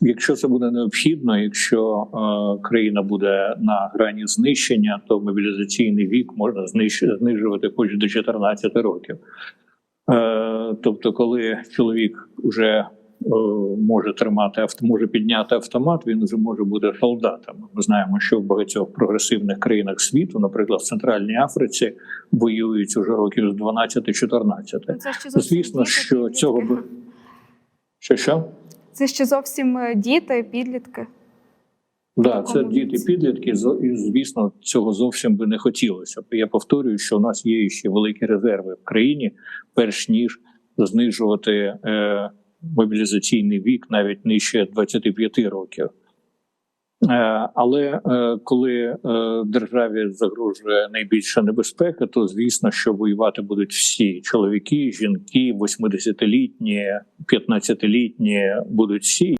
Якщо це буде необхідно, якщо е, країна буде на грані знищення, то мобілізаційний вік можна знижувати хоч до 14 років. Е, тобто, коли чоловік вже е, може тримати може підняти автомат, він вже може бути солдатом. Ми знаємо, що в багатьох прогресивних країнах світу, наприклад, в Центральній Африці, воюють уже років з 12-14. Ну, Звісно, що цього би що що? Це ще зовсім е, діти, підлітки. Да, це діти підлітки. І звісно, цього зовсім би не хотілося. Я повторюю, що у нас є ще великі резерви в країні, перш ніж знижувати е, мобілізаційний вік навіть нижче 25 років. Е, але е, коли е, державі загрожує найбільша небезпека, то звісно, що воювати будуть всі чоловіки, жінки, 80-літні, 15-літні будуть всі.